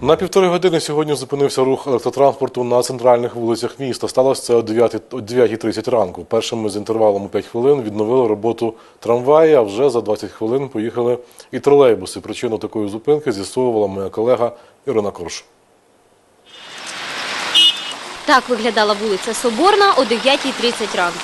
На півтори години сьогодні зупинився рух електротранспорту на центральних вулицях міста. Сталося це о 9 о 9.30 ранку. Першими з інтервалом у 5 хвилин відновили роботу трамваї, а вже за 20 хвилин поїхали і тролейбуси. Причину такої зупинки з'ясовувала моя колега Ірина Корж. Так виглядала вулиця Соборна о 9.30 ранку.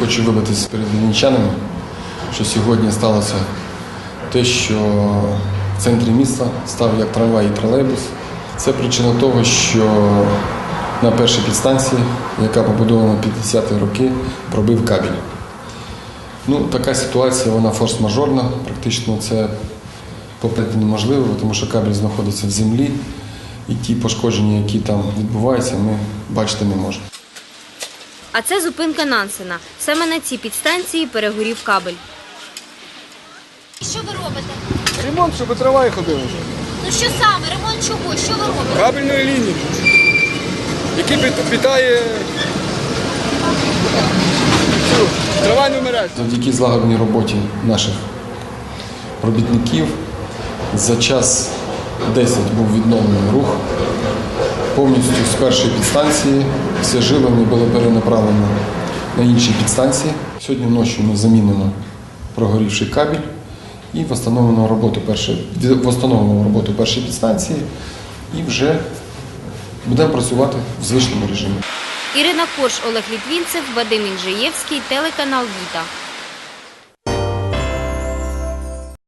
Хочу вибратися перед вінничанами, що сьогодні сталося те, що в центрі міста став як трамвай і тролейбус. Це причина того, що на першій підстанції, яка побудована 50-ті роки, пробив кабель. Ну, така ситуація, вона форс-мажорна. Практично це попередити неможливо, тому що кабель знаходиться в землі, і ті пошкодження, які там відбуваються, ми бачити не можемо. А це зупинка Нансена. Саме на цій підстанції перегорів кабель. Що ви робите? Ремонт, щоб трамваї ходили вже. Ну що саме? Ремонт чого? Що ви робите? Кабельної лінії, які питає цю трамвайну мережу. Завдяки злагодженій роботі наших робітників за час 10 був відновлений рух. Повністю з першої підстанції все живлення було перенаправлено на інші підстанції. Сьогодні вночі ми замінимо прогорівший кабель і встановимо роботу першої, роботу першої підстанції і вже будемо працювати в звичному режимі. Ірина Корж, Олег Літвінцев, Вадим Інжиєвський, телеканал Віта.